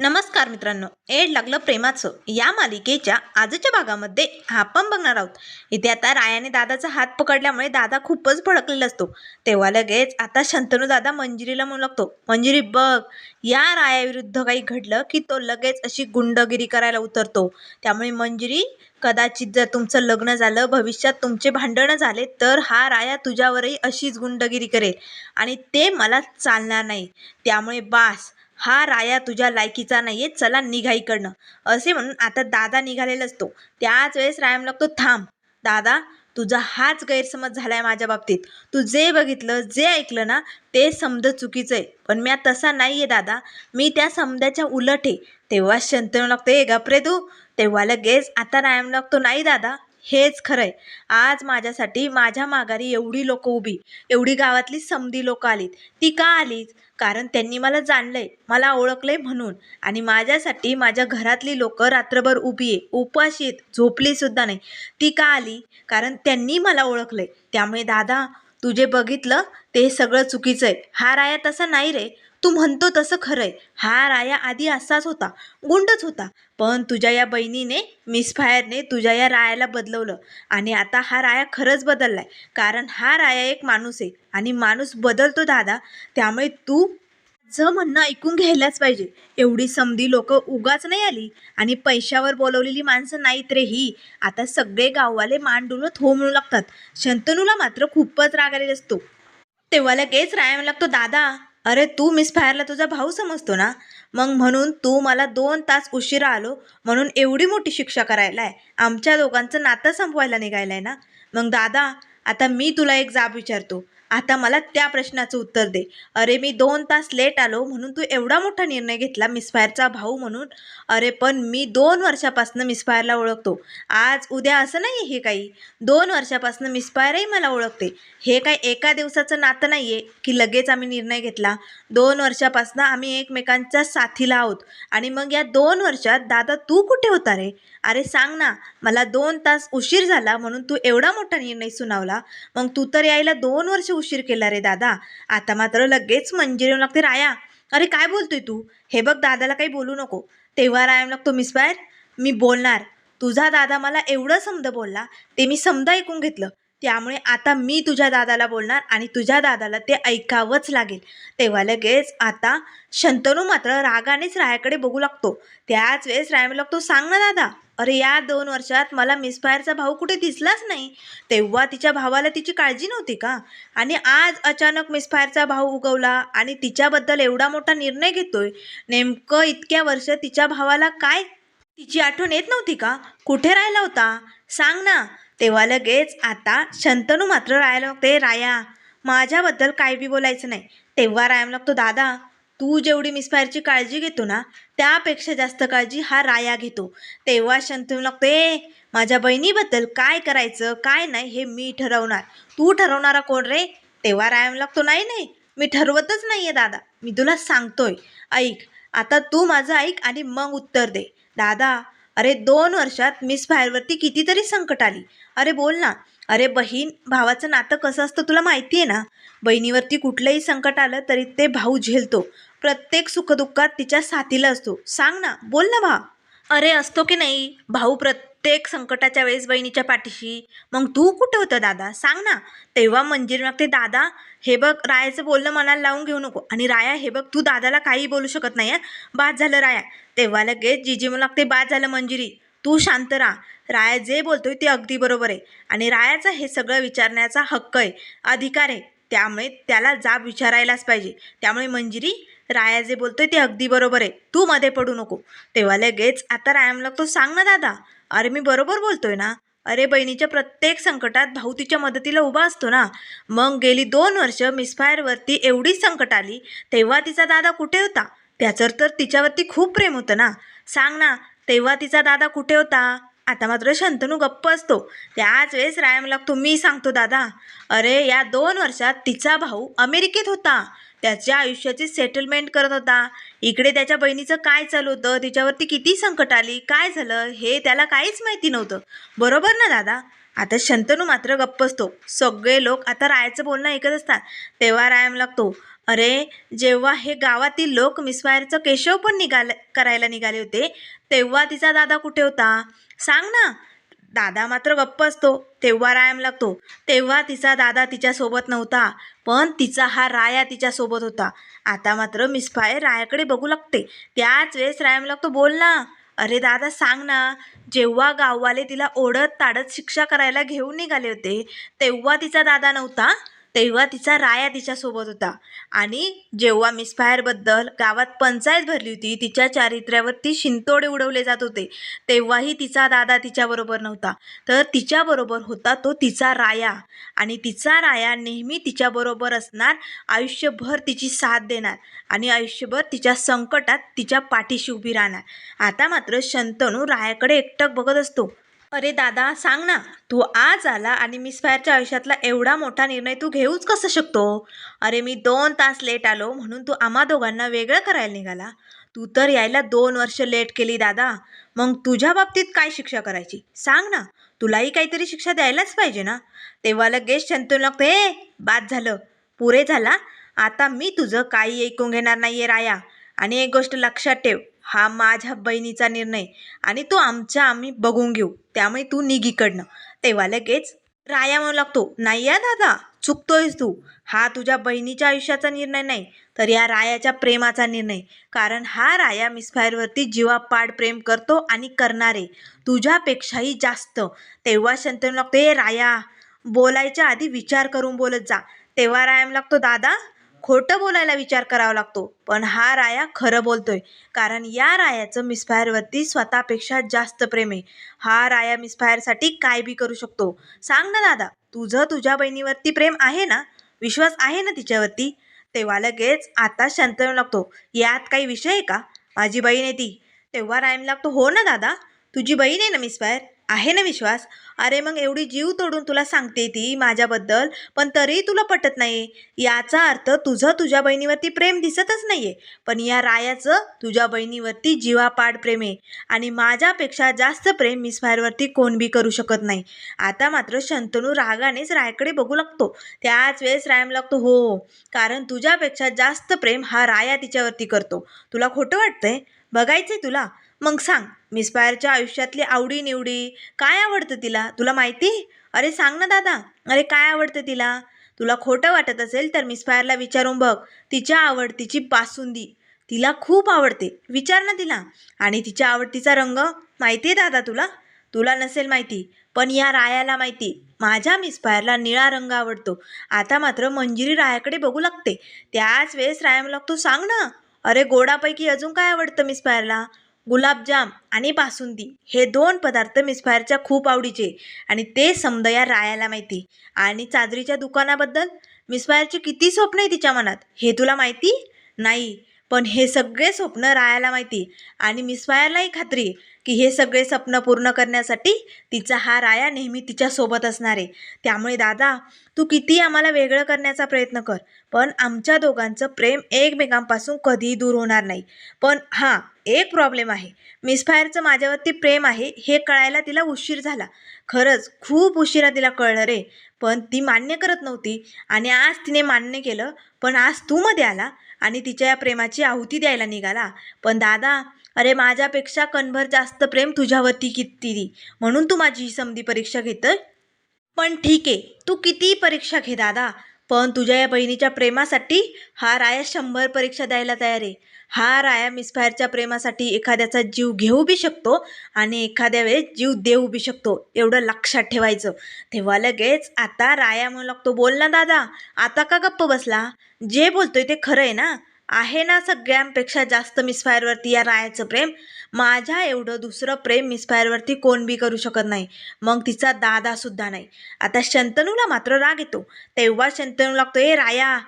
नमस्कार मित्रांनो एड लागलं प्रेमाचं. या मालिकेच्या आजच्या भागामध्ये आपण बघणार आहोत. इथे आता रायाने दादाचा हात पकडल्यामुळे दादा खूपच भडकलेला असतो. तेव्हा लगेच आता शंतनू दादा मंजिरीला म्हणू लागतो मंजिरी बघ या रायाविरुद्ध काही घडलं की तो लगेच अशी गुंडगिरी करायला उतरतो. त्यामुळे मंजिरी कदाचित जर तुमचं लग्न झालं भविष्यात तुमचे भांडणं झाले तर हा राया तुझ्यावरही अशीच गुंडगिरी करेल. आणि ते मला चालणार नाही. त्यामुळे बास हा राया तुझ्या लायकीचा नाही आहे चला निघा इकडनं असे म्हणून आता दादा निघालेला असतो. त्याच वेळेस रायम लागतो थांब दादा तुझा हाच गैरसमज झालाय माझ्या बाबतीत. तू जे बघितलं जे ऐकलं ना ते समज चुकीचं आहे. पण मी तसा नाही आहे दादा. मी त्या समजाच्या उलट आहे. तेव्हा शंतनू लागतो ए गपरे तू तेव्हा लगेच आता रायम लागतो नाही दादा हेच खरंय. आज माझ्यासाठी माझ्या माघारी एवढी लोक उभी एवढी गावातली समधी लोक आलीत. ती का आलीच कारण त्यांनी मला जाणलंय मला ओळखलंय म्हणून. आणि माझ्यासाठी माझ्या घरातली लोक रात्रभर उभी आहे उपाशी आहेत झोपली सुद्धा नाही. ती का आली? कारण त्यांनी मला ओळखलंय. त्यामुळे दादा तू जे बघितलं ते सगळं चुकीचं आहे. हा राया तसा नाही रे. तू म्हणतो तसं खरंय. हा राया आधी असाच होता गुंडच होता. पण तुझ्या या बहिणीने मिसफायरने तुझ्या या रायाला बदलवलं. आणि आता हा राया खरंच बदललाय. कारण हा राया एक माणूस आहे. आणि माणूस बदलतो दादा. त्यामुळे तू ज म्हणणं ऐकून घ्यायलाच पाहिजे. एवढी समधी लोक उगाच नाही आली. आणि पैशावर बोलवलेली माणसं नाहीत रे ही. आता सगळे गाववाले मान डुलत हो म्हणू लागतात. शंतनूला मात्र खूपच राग आलेला असतो. तेव्हा लगेच राया म्हणू लागतो दादा. अरे तू मिसफायरला तुझा भाऊ समजतो ना? मग म्हणून तू मला दोन तास उशिरा आलो म्हणून एवढी मोठी शिक्षा करायला आहे आमच्या दोघांचं नातं संपवायला निघायला आहे ना? मग दादा आता मी तुला एक जाब विचारतो. आता मला त्या प्रश्नाचं उत्तर दे. अरे मी दोन तास लेट आलो म्हणून तू एवढा मोठा निर्णय घेतला मिसफायरचा भाऊ म्हणून. अरे पण मी दोन वर्षापासून मिसफायरला ओळखतो. आज उद्या असं नाही आहे हे काही. दोन वर्षापासून मिसफायरही मला ओळखते. हे काय एका दिवसाचं नातं नाही आहे की लगेच आम्ही निर्णय घेतला? दोन वर्षापासून आम्ही एकमेकांच्या साथीला आहोत. आणि मग या दोन वर्षात दादा तू कुठे होता रे? अरे सांग ना मला दोन तास उशीर झाला म्हणून तू एवढा मोठा निर्णय सुनावला. मग तू तर यायला दोन वर्ष उशीर केला रे दादा. आता मात्र लगेच मंजिरी लागते राया. अरे काय बोलतोय तू? हे बघ दादाला काही बोलू नको. तेव्हा रायम लागतो मिस बाहेर. मी बोलणार. तुझा दादा मला एवढं समज बोलला ते मी समजा ऐकून घेतलं. त्यामुळे आता मी तुझ्या दादाला बोलणार आणि तुझ्या दादाला ते ऐकावंच लागेल. तेव्हा लगेच आता शंतनू मात्र रागानेच रायाकडे बघू लागतो. त्याच वेळेस राय लागतो सांग ना दादा अरे या दोन वर्षात मला मिसफायरचा भाऊ कुठे दिसलाच नाही? तेव्हा तिच्या भावाला तिची काळजी नव्हती का? आणि आज अचानक मिसफायरचा भाऊ उगवला आणि तिच्याबद्दल एवढा मोठा निर्णय घेतोय नेमकं इतक्या वर्ष तिच्या भावाला काय? तिची आठवण येत नव्हती का? कुठे राहिला होता? सांग ना तेव्हा लगेच आता शंतनू मात्र रायाला लागते राया माझ्याबद्दल काय बी बोलायचं नाही. तेव्हा रायाम लागतो दादा तू जेवढी मिसफायरची काळजी घेतो ना त्यापेक्षा जास्त काळजी हा राया घेतो. तेव्हा शंतनू लागतो ए माझ्या बहिणीबद्दल काय करायचं काय नाही हे मी ठरवणार. तू ठरवणारा कोण रे? तेव्हा राया लागतो नाही नाही मी ठरवतच नाही आहे दादा. मी तुला सांगतोय. ऐक आता तू माझं ऐक आणि मग उत्तर दे. दादा अरे दोन वर्षात मिस फायरवरती कितीतरी संकट आली. अरे बोल ना. अरे बहीण भावाचं नातं कसं असतं तुला माहिती आहे ना? बहिणीवरती कुठलंही संकट आलं तरी ते भाऊ झेलतो. प्रत्येक सुखदुःखात तिच्या साथीला असतो. सांग ना. बोल ना भा अरे असतो की नाही? भाऊ प्रत प्रत्येक संकटाच्या वेळेस बहिणीच्या पाठीशी. मग तू कुठं होतं दादा? सांग ना. तेव्हा मंजिरी मागते दादा हे बघ रायाचं बोलणं मनाला लावून घेऊ नको. आणि राया हे बघ तू दादाला काही बोलू शकत नाही बाद झालं राया. तेव्हा लगेच जिजी म्हणू लागते बाद झालं मंजिरी. तू शांत राहा. राया जे बोलतोय ते अगदी बरोबर आहे. आणि रायाचा हे सगळं विचारण्याचा हक्क आहे अधिकार आहे. त्यामुळे त्याला जाब विचारायलाच पाहिजे. त्यामुळे मंजिरी राया जे बोलतोय ते अगदी बरोबर आहे. तू मध्ये पडू नको. तेव्हा लगेच आता रायाम लागतो सांग ना दादा. अरे मी बरोबर बोलतोय ना? अरे बहिणीच्या प्रत्येक संकटात भाऊ तिच्या मदतीला उभा असतो ना? मग गेली दोन वर्ष मिसफायरवरती एवढी संकट आली तेव्हा तिचा दादा कुठे होता? त्याचं तर तिच्यावरती खूप प्रेम होतं ना? सांग ना तेव्हा तिचा दादा कुठे होता? आता मात्र शंतनू गप्प असतो. त्याच वेळेस रायमला तुम्ही सांगतो दादा. अरे या दोन वर्षात तिचा भाऊ अमेरिकेत होता. त्याच्या आयुष्याची सेटलमेंट करत होता. इकडे त्याच्या बहिणीचं काय चालू होतं? तिच्यावरती किती संकट आली? काय झालं? हे त्याला काहीच माहिती नव्हतं. बरोबर ना दादा? आता शंतनू मात्र गप्प असतो. सगळे लोक आता रायाचं बोलणं ऐकत असतात. तेव्हा रायम लागतो. अरे जेव्हा हे गावातील लोक मिसवायरचं केशव पण निघाले करायला निघाले होते तेव्हा तिचा दादा कुठे होता? सांग ना. दादा मात्र गप्प असतो. तेव्हा रायाम लागतो. तेव्हा तिचा दादा तिच्यासोबत नव्हता. पण तिचा हा राया तिच्यासोबत होता. आता मात्र मिसफायर रायाकडे बघू लागते. त्याच वेळेस रायाम लागतो बोल ना. अरे दादा सांग ना. जेव्हा गाववाले तिला ओढत ताडत शिक्षा करायला घेऊन निघाले होते तेव्हा तिचा दादा नव्हता. तेव्हा तिचा राया तिच्यासोबत होता. आणि जेव्हा मिसफायरबद्दल गावात पंचायत भरली होती तिच्या चारित्र्यावरती शिंतोडे उडवले जात होते. तेव्हाही तिचा दादा तिच्याबरोबर नव्हता. तर तिच्याबरोबर होता तो तिचा राया. आणि तिचा राया नेहमी तिच्याबरोबर असणार आयुष्यभर तिची साथ देणार आणि आयुष्यभर तिच्या संकटात तिच्या पाठीशी उभी राहणार. आता मात्र शंतनू रायाकडे एकटक बघत असतो. अरे दादा सांग ना. तू आज आला आणि मिस फायरच्या आयुष्यातला एवढा मोठा निर्णय तू घेऊच कसं शकतो? अरे मी दोन तास लेट आलो म्हणून तू आम्हा दोघांना वेगळं करायला निघाला. तू तर यायला दोन वर्ष लेट केली दादा. मग तुझ्या बाबतीत काय शिक्षा करायची? सांग ना. तुलाही काहीतरी शिक्षा द्यायलाच पाहिजे ना? तेव्हा लगेच शंतून लागतो हे बाद झालं. पुरे झाला. आता मी तुझं काही ऐकून घेणार नाही आहे राया. आणि एक गोष्ट लक्षात ठेव. हा माझ्या बहिणीचा निर्णय आणि तो आमच्या आम्ही बघून घेऊ. त्यामुळे तू निघीकडनं तेव्हा लगेच राया म्हणू लागतो नाही या दादा चुकतोयस तू. हा तुझ्या बहिणीच्या आयुष्याचा निर्णय नाही तर या रायाच्या प्रेमाचा निर्णय. कारण हा राया मिसफायरवरती जीवापाड प्रेम करतो आणि करणारे. तुझ्यापेक्षाही जास्त. तेव्हा शंतनू लागतो ए राया बोलायच्या आधी विचार करून बोलत जा. तेव्हा रायाम लागतो दादा खोटं बोलायला विचार करावा लागतो. पण हा राया खरं बोलतोय. कारण या रायाचं मिसफायरवरती स्वतःपेक्षा जास्त प्रेम आहे. हा राया मिसफायरसाठी काय बी करू शकतो. सांग ना दादा तुझं तुझ्या बहिणीवरती प्रेम आहे ना? विश्वास आहे ना तिच्यावरती? तेव्हा लगेच आता शांतनु लागतो. यात काही विषय आहे का? माझी बहीण आहे ती. तेव्हा रायम लागतो. हो ना दादा? तुझी बहीण आहे ना मिसफायर आहे ना विश्वास? अरे मग एवढी जीव तोडून तुला सांगते ती माझ्याबद्दल पण तरीही तुला पटत नाही याचा अर्थ तुझं तुझ्या बहिणीवरती प्रेम दिसतच नाहीये. पण या रायाचं तुझ्या बहिणीवरती जीवापाड प्रेम आहे. आणि माझ्यापेक्षा जास्त प्रेम मिसफायरवरती कोण बी करू शकत नाही. आता मात्र शंतनू रागानेच रायकडे बघू लागतो. त्याच वेळेस रायम लागतो हो कारण तुझ्यापेक्षा जास्त प्रेम हा राया तिच्यावरती करतो. तुला खोटं वाटतंय? बघायचंय तुला? मग सांग. मिसफायरच्या आयुष्यातली आवडी निवडी काय आवडतं तिला? तुला माहिती? अरे सांग ना दादा. अरे काय आवडतं तिला? तुला खोटं वाटत असेल तर मिस फायरला विचारून बघ. तिच्या आवडतीची बासुंदी. तिला खूप आवडते. विचार ना तिला. आणि तिच्या आवडतीचा रंग? माहिती आहे दादा तुला? तुला नसेल माहिती. पण या रायाला माहिती. माझ्या मिसफायरला निळा रंग आवडतो. आता मात्र मंजिरी रायाकडे बघू लागते. त्याच वेळेस राया तू सांग ना. अरे गोडापैकी अजून काय आवडतं मिसफायरला गुलाबजाम आणि बासुंदी हे दोन पदार्थ मिसफायरच्या खूप आवडीचे. आणि ते समद या रायाला माहिती. आणि चादरीच्या दुकानाबद्दल? मिसफायरची किती स्वप्न आहे तिच्या मनात? हे तुला माहिती? नाही. पण हे सगळे स्वप्न रायाला माहिती. आणि मिसफायरलाही खात्री की हे सगळे स्वप्न पूर्ण करण्यासाठी तिचा हा राया नेहमी तिच्यासोबत असणार. आहे त्यामुळे दादा तू किती आम्हाला वेगळं करण्याचा प्रयत्न कर. पण आमच्या दोघांचं प्रेम एकमेकांपासून कधीही दूर होणार नाही. पण हां एक प्रॉब्लेम आहे. मिसफायरचं माझ्यावरती प्रेम आहे हे कळायला तिला उशीर झाला. खरंच खूप उशिरा तिला कळलं रे. पण ती मान्य करत नव्हती आणि आज तिने मान्य केलं. पण आज तू मध्ये आला आणि तिच्या या प्रेमाची आहुती द्यायला निघाला. पण दादा अरे माझ्यापेक्षा कणभर जास्त प्रेम तुझ्यावरती किती म्हणून तू माझी ही समधी परीक्षा घेतं पण ठीक आहे तू किती परीक्षा घे दादा. पण तुझ्या या बहिणीच्या प्रेमासाठी हा राया शंभर परीक्षा द्यायला तयार आहे. हा राया मिसफायरच्या प्रेमासाठी एखाद्याचा जीव घेऊ बी शकतो आणि एखाद्या वेळेस जीव देऊ बी शकतो. एवढं लक्षात ठेवायचं. तेव्हा लगेच आता राया म्हणू लागतो बोल ना दादा आता का गप्प बसला? जे बोलतोय ते खरं आहे ना? आहे ना सगळ्यांपेक्षा जास्त मिसफायरवरती या रायाचं प्रेम? माझ्या एवढं दुसरं प्रेम मिसफायरवरती कोण बी करू शकत नाही. मग तिचा दादासुद्धा नाही. आता शंतनूला मात्र राग येतो. तेव्हा शंतनू लागतो ए राया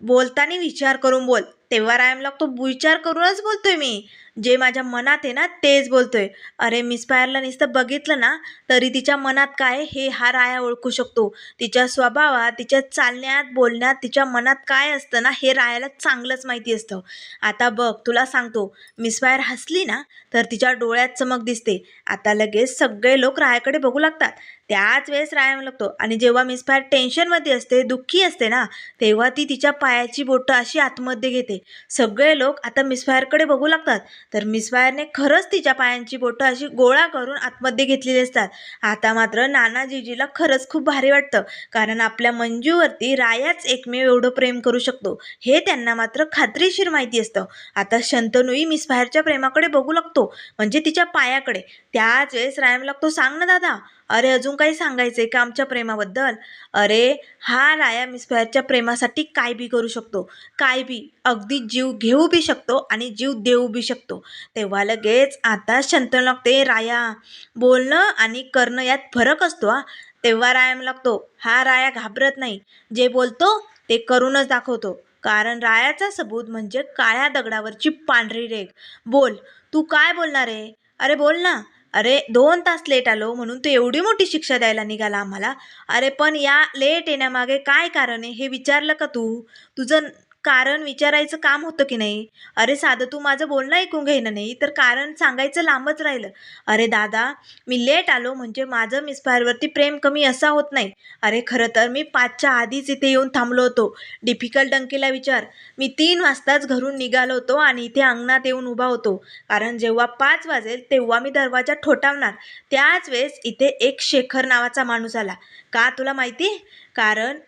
बोलताना विचार करून बोल. तेव्हा रायम लागतो विचार करूनच बोलतोय मी. जे माझ्या मनात आहे ना तेच बोलतोय. अरे मिसफायरला नुसतं बघितलं ना तरी तिच्या मनात काय हे हा राया ओळखू शकतो. तिच्या स्वभावात तिच्या चालण्यात बोलण्यात तिच्या मनात काय असतं ना हे रायाला चांगलंच माहिती असतं. आता बघ तुला सांगतो मिसफायर हसली ना तर तिच्या डोळ्यात चमक दिसते. आता लगेच सगळे लोक रायाकडे बघू लागतात. त्याच वेळेस राया लागतो आणि जेव्हा मिसफायर टेन्शनमध्ये असते दुःखी असते ना तेव्हा ती तिच्या पायाची बोटं अशी आतमध्ये घेते. सगळे लोक आता मिसफायरकडे बघू लागतात. तर मिस वायरने खरंच तिच्या पायांची बोटं अशी गोळा करून आतमध्ये घेतलेली असतात. आता मात्र नानाजीजीला खरंच खूप भारी वाटतं कारण आपल्या मंजूवरती रायाच एकमेव एवढं प्रेम करू शकतो. हे त्यांना मात्र खात्रीशीर माहिती असतं. आता शंतनूही मिसफायरच्या प्रेमाकडे बघू लागतो म्हणजे तिच्या पायाकडे. त्याच वेळेस रायम लागतो सांग ना दादा अरे अजून काही सांगायचं आहे का आमच्या प्रेमाबद्दल? अरे हा राया मिसफायरच्या प्रेमासाठी काय बी करू शकतो? काय बी? अगदी जीव घेऊ बी शकतो आणि जीव देऊ बी शकतो. तेव्हा लगेच आता शंतनू लागते राया बोलणं आणि करणं यात फरक असतो हा. तेव्हा रायाम लागतो हा राया घाबरत नाही. जे बोलतो ते करूनच दाखवतो. कारण रायाचा सबूत म्हणजे काळ्या दगडावरची पांढरी रेग बोल. तू काय बोलणार आहे? अरे बोल ना. अरे दोन तास लेट आलो म्हणून तू एवढी मोठी शिक्षा द्यायला निघाला आम्हाला. अरे पण या लेट येण्यामागे काय कारण आहे हे विचारलं का तू? तुझं कारण विचारायचं काम होतं की नाही? अरे साधं तू माझं बोलणं ऐकून घेणं नाही तर कारण सांगायचं लांबच राहिलं. अरे दादा मी लेट आलो म्हणजे माझं मिसफायरवरती प्रेम कमी असा होत नाही. अरे खरं तर मी पाचच्या आधीच इथे येऊन थांबलो होतो. डिफिकल्ट डंकीला विचार. मी तीन वाजताच घरून निघालो होतो आणि इथे अंगणात येऊन उभा होतो. कारण जेव्हा पाच वाजेल तेव्हा मी दरवाजा ठोठावणार. त्याच वेळेस इथे एक शेखर नावाचा माणूस आला. का तुला माहिती? कारण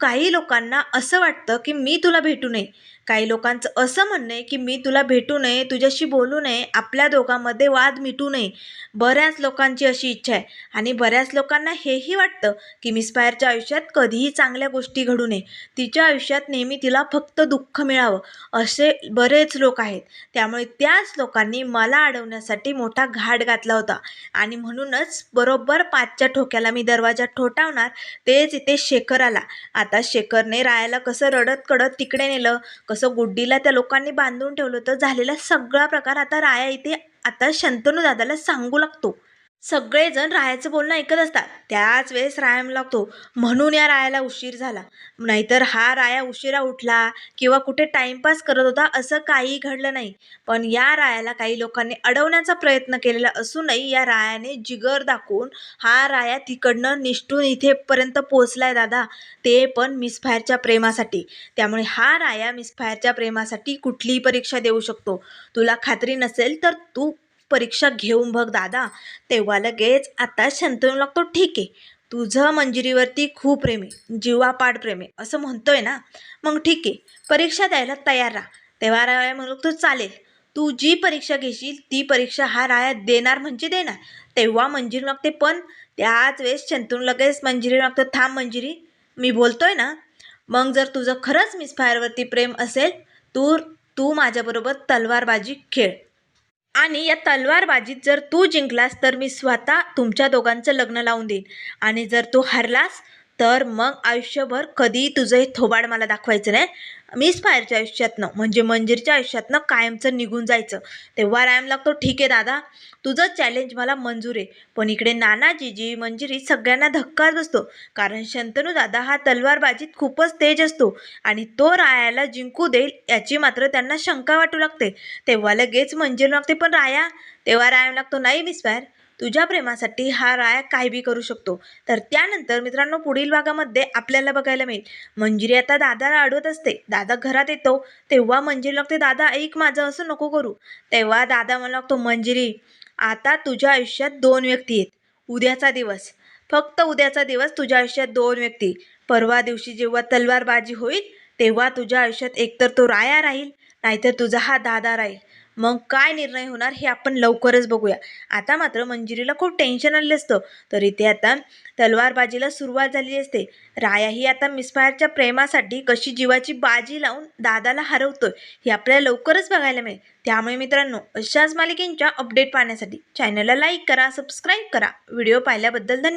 काही लोकांना असं वाटतं की मी तुला भेटू नये. काही लोकांचं असं म्हणणं आहे की मी तुला भेटू नये तुझ्याशी बोलू नये आपल्या दोघांमध्ये वाद मिटू नये. बऱ्याच लोकांची अशी इच्छा आहे. आणि बऱ्याच लोकांना हेही वाटतं की मिसफायरच्या आयुष्यात कधीही चांगल्या गोष्टी घडू नये. तिच्या आयुष्यात नेहमी तिला फक्त दुःख मिळावं. असे बरेच लोक आहेत. त्यामुळे त्याच लोकांनी मला अडवण्यासाठी मोठा घाट घातला होता. आणि म्हणूनच बरोबर पाचच्या ठोक्याला मी दरवाजा ठोठावणार तेच इथे शेखर आला. आता शेखरने रायाला कसं रडत कडत तिकडे नेलं कसं गुड्डीला त्या लोकांनी बांधून ठेवलं होतं झालेला सगळा प्रकार आता राया इथे आता शंतनू दादाला सांगू लागतो. सगळेजण रायाचं बोलणं ऐकत असतात. त्याच वेळेस राया लागतो म्हणून या रायाला उशीर झाला. नाहीतर हा राया उशिरा उठला किंवा कुठे टाईमपास करत होता असं काही घडलं नाही. पण या रायाला काही लोकांनी अडवण्याचा प्रयत्न केलेला असूनही या रायाने जिगर दाखवून हा राया तिकडनं निष्ठून इथेपर्यंत पोचलाय दादा. ते पण मिसफायरच्या प्रेमासाठी. त्यामुळे हा राया मिसफायरच्या प्रेमासाठी कुठलीही परीक्षा देऊ शकतो. तुला खात्री नसेल तर तू परीक्षा घेऊन बघ दादा. तेव्हा लगेच आता शंतनू लागतो ठीक आहे. तुझं मंजिरीवरती खूप प्रेम आहे. जीवापाड प्रेम आहे. असं म्हणतोय ना. मग ठीक आहे. परीक्षा द्यायला तयार राहा. तेव्हा राया म्हणलो तो चालेल. तू जी परीक्षा घेशील ती परीक्षा हा राया देणार म्हणजे देणार. तेव्हा मंजिरी लागते. पण त्याच वेळेस शंतनू लगेच मंजिरी मागतो थांब मंजिरी. मी बोलतोय ना. मग जर तुझं खरंच मिसफायरवरती प्रेम असेल तू तू माझ्याबरोबर तलवारबाजी खेळ. आणि या तलवारबाजीत जर तू जिंकलास तर मी स्वतः तुमच्या दोघांचं लग्न लावून देईन. आणि जर तू हरलास तर मग आयुष्यभर कधी तुझं हे थोबाड मला दाखवायचं नाही. मिस फायरच्या आयुष्यातनं म्हणजे मंजिरच्या आयुष्यातनं कायमचं निघून जायचं. तेव्हा रायम लागतो ठीक आहे दादा तुझं चॅलेंज मला मंजूर आहे. पण इकडे नानाजीजी मंजिरी सगळ्यांना धक्काच बसतो. कारण शंतनू दादा हा तलवारबाजीत खूपच तेज असतो आणि तो रायाला जिंकू देईल याची मात्र त्यांना शंका वाटू लागते. तेव्हा लगेच मंजिर लागते पण राया तेव्हा रायम लागतो नाही मिस फायर तुझ्या प्रेमासाठी हा राया काही बी करू शकतो. तर त्यानंतर मित्रांनो पुढील भागामध्ये आपल्याला बघायला मिळेल. मंजिरी आता दादाला अडवत असते. दादा घरात येतो. तेव्हा मंजिरी लागते दादा ऐक माझं असं नको करू. तेव्हा दादा मला लागतो मंजिरी आता तुझ्या आयुष्यात दोन व्यक्ती आहेत. उद्याचा दिवस. फक्त उद्याचा दिवस तुझ्या आयुष्यात दोन व्यक्ती. परवा दिवशी जेव्हा तलवारबाजी होईल तेव्हा तुझ्या आयुष्यात एकतर तो राया राहील नाहीतर तुझा हा दादा राहील. मग काय निर्णय होणार हे आपण लवकरच बघूया. आता मात्र मंजिरीला खूप टेन्शन आलेलं असतं. तर इथे आता तलवारबाजीला सुरुवात झालेली असते. राया ही आता मिसफायरच्या प्रेमासाठी कशी जीवाची बाजी लावून दादाला हरवतोय हे आपल्याला लवकरच बघायला मिळेल. त्यामुळे मित्रांनो अशाच मालिकेंच्या अपडेट पाहण्यासाठी चॅनलला लाईक करा सबस्क्राईब करा. व्हिडिओ पाहिल्याबद्दल धन्यवाद.